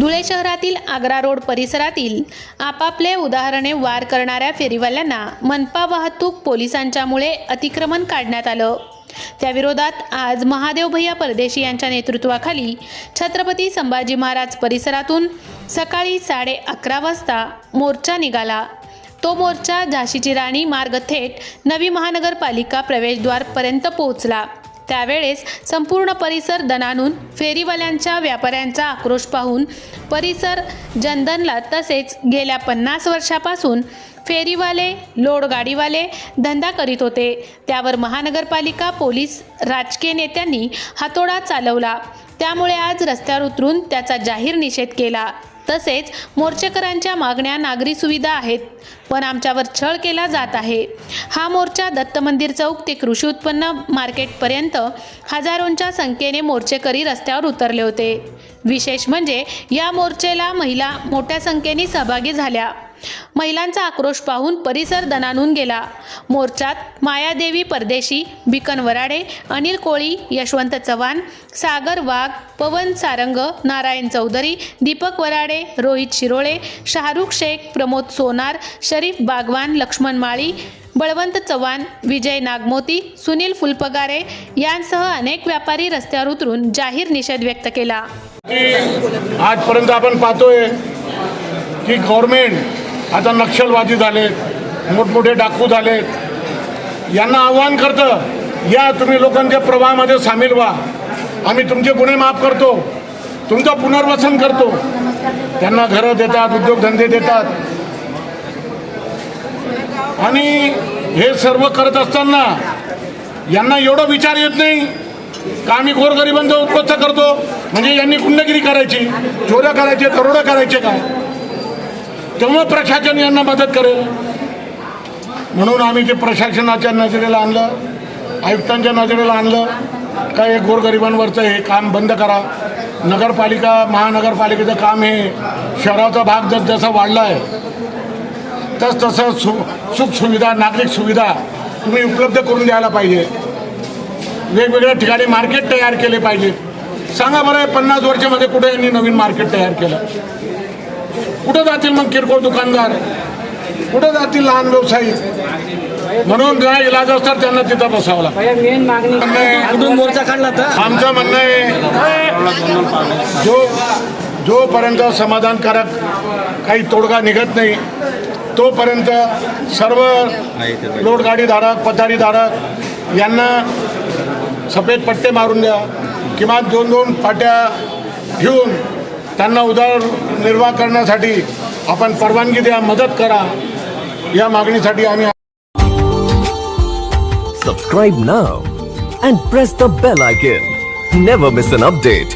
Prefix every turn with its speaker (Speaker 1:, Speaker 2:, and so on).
Speaker 1: धुळे शहरातील आग्रा रोड परिसरातील आपापले उदाहरणे वार करणाऱ्या फेरीवाल्यांना मनपा वाहतूक पोलिसांच्यामुळे अतिक्रमण काढण्यात आलं. त्याविरोधात आज महादेव भैया परदेशी यांच्या नेतृत्वाखाली छत्रपती संभाजी महाराज परिसरातून सकाळी साडे अकरा वाजता मोर्चा निघाला. तो मोर्चा झाशीची राणी मार्ग थेट नवी महानगरपालिका प्रवेशद्वारपर्यंत पोहोचला. त्यावेळेस संपूर्ण परिसर दणानून फेरीवाल्यांच्या व्यापाऱ्यांचा आक्रोश पाहून परिसर जनधनला तसेच गेल्या पन्नास वर्षापासून फेरीवाले लोड गाडीवाले धंदा करीत होते. त्यावर महानगरपालिका पोलीस राजकीय नेत्यांनी हातोडा चालवला. त्यामुळे आज रस्त्यावर उतरून त्याचा जाहीर निषेध केला. तसेच मोर्चेकरांच्या मागण्या नागरी सुविधा आहेत पण आमच्यावर छळ केला जात आहे. हा मोर्चा दत्त मंदिर चौक ते कृषी उत्पन्न मार्केटपर्यंत हजारोंच्या संख्येने मोर्चेकरी रस्त्यावर उतरले होते. विशेष म्हणजे या मोर्चेला महिला मोठ्या संख्येने सहभागी झाल्या. महिलांचा आक्रोश पाहून परिसर दणानून गेला. मोर्चात मायादेवी परदेशी बिकन वराडे अनिल कोळी यशवंत चव्हाण सागर वाघ पवन सारंग नारायण चौधरी दीपक वराडे रोहित शिरोळे शाहरुख शेख प्रमोद सोनार शरीफ बागवान लक्ष्मण माळी बळवंत चव्हाण विजय नागमोती सुनील फुलपगारे यांसह अनेक व्यापारी रस्त्यावर उतरून जाहीर निषेध व्यक्त केला.
Speaker 2: आजपर्यंत आपण पाहतोय की गव्हर्नमेंट आता नक्षलवादी झालेत मोठमोठे डाकू झालेत. यांना आव्हान करतं या तुम्ही लोकांच्या प्रवाहामध्ये सामील व्हा. आम्ही तुमचे गुन्हे माफ करतो तुमचं पुनर्वसन करतो. त्यांना घरं देतात उद्योगधंदे देतात. आणि हे सर्व करत असताना यांना एवढं विचार येत नाही का आम्ही गोरगरिबांचा उत्पत्त करतो? म्हणजे यांनी गुंडगिरी करायची चोऱ्या करायचे दरोडा करायचे काय? तेव्हा प्रशासन यांना मदत करेल. म्हणून आम्ही ते प्रशासनाच्या नजरेला आणलं आयुक्तांच्या नजरेला आणलं काय हे गोरगरिबांवरचं हे काम बंद करा. नगरपालिका महानगरपालिकेचं काम हे शहराचा भाग जस जसा वाढला आहे तस तसं सु सुखसुविधा नागरिक सुविधा तुम्ही उपलब्ध करून द्यायला पाहिजे. वेगवेगळ्या ठिकाणी मार्केट तयार केले पाहिजे. सांगा बरं पन्नास वर्षामध्ये कुठे यांनी नवीन मार्केट तयार केलं? कुठं जातील मग किरकोळ दुकानदार? कुठं जातील लहान व्यावसायिक म्हणून ज्या इलाज असतात त्यांना तिथं बसावं लागतं.
Speaker 3: मोर्चा काढला तर?
Speaker 2: आमचं म्हणणं आहे जो जोपर्यंत समाधानकारक काही तोडगा निघत नाही तोपर्यंत सर्व लोडगाडीधारक पथारीधारक यांना सफेद पट्टे मारून द्या. किमान दोन दोन पाट्या घेऊन त्यांना उदरनिर्वाह करण्यासाठी आपण परवानगी द्या मदत करा. या मागणीसाठी आम्ही
Speaker 4: सबस्क्राईब ना and press the bell icon never miss an update